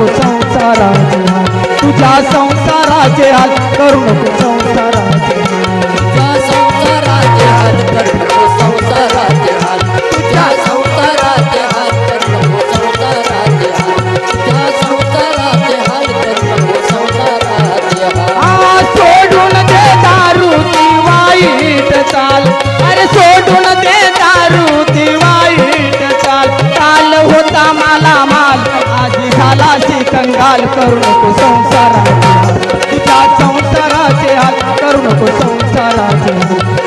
नको संसाराचे हाल तुझ्या संसाराचे हाल करू नको संसारा करू नको संसाराचे तुझ्या संसाराचे हाल करू नको संसाराचे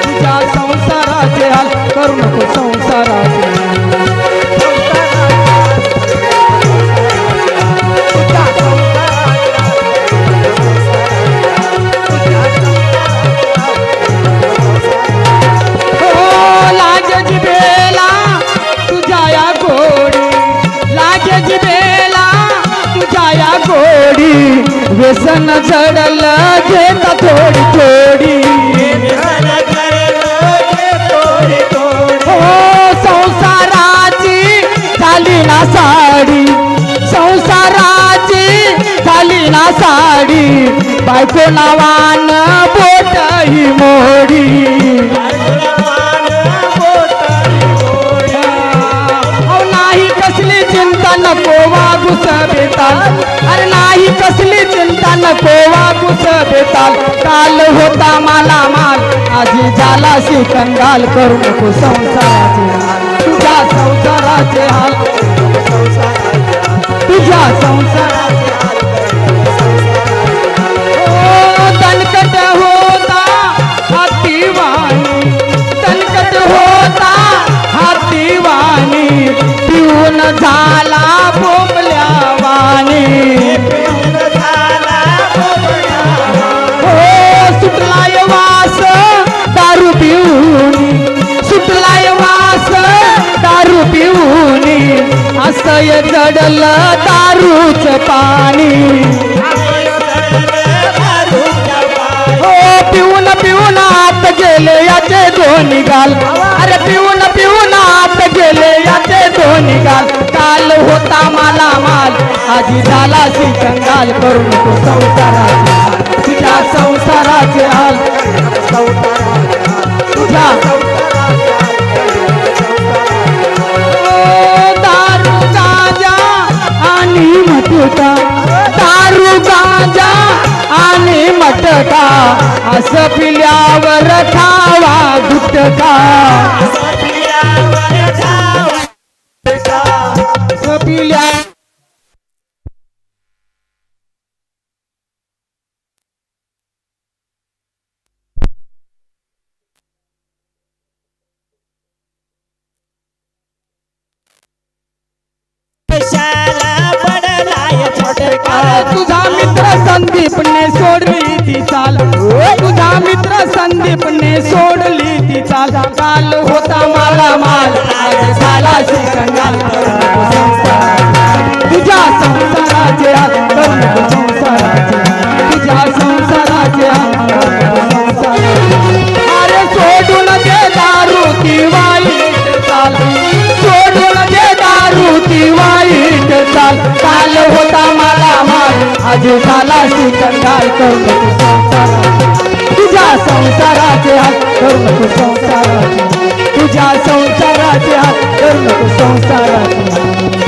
तुझ्या संसाराचे हाल करू नको संसाराचे व्यसन चढला घेता थोडी थोडी. हो संसाराची झाली ना साडी. संसाराची झाली ना साडी. बायको नावान बोट ही मोडी. हो, नको वागू बेताल. अरे नाही कसली चिंता नको वागू बेताल. काल होता मला माल आजी झाला शिकंगाल करू नको संसाराचे हाल. तुझ्या संसाराचे हाल. संसार असय जडल दारूच पाणी. हो पिऊन पिऊन आत गेले याचे दोन्ही गाल. अरे पिऊन पिऊन आत गेले याचे दोन्ही गाल. काल होता मला माल आजी झाला शी कंगाल करू नको संसाराचे तुझ्या संसाराचे हाल. तुझ्या असं पिल्यावर खावा गुटका पिल्या तुझा मित्र संदीपने सोडली ती चाल माल होता मला माल. झाला शिकंगाल तुझ्या संसाराचे संसाराचे. तुझ्या संसाराचे अरे सोडून दे दारू ती वाईट चाल. सोडून दे दारू ती वाईट चाल. काल होता मला माल. आज झाला शिकंगाल करू हात करू नको संसाराचे. तुझ्या संसाराची हात करू नको संसाराची.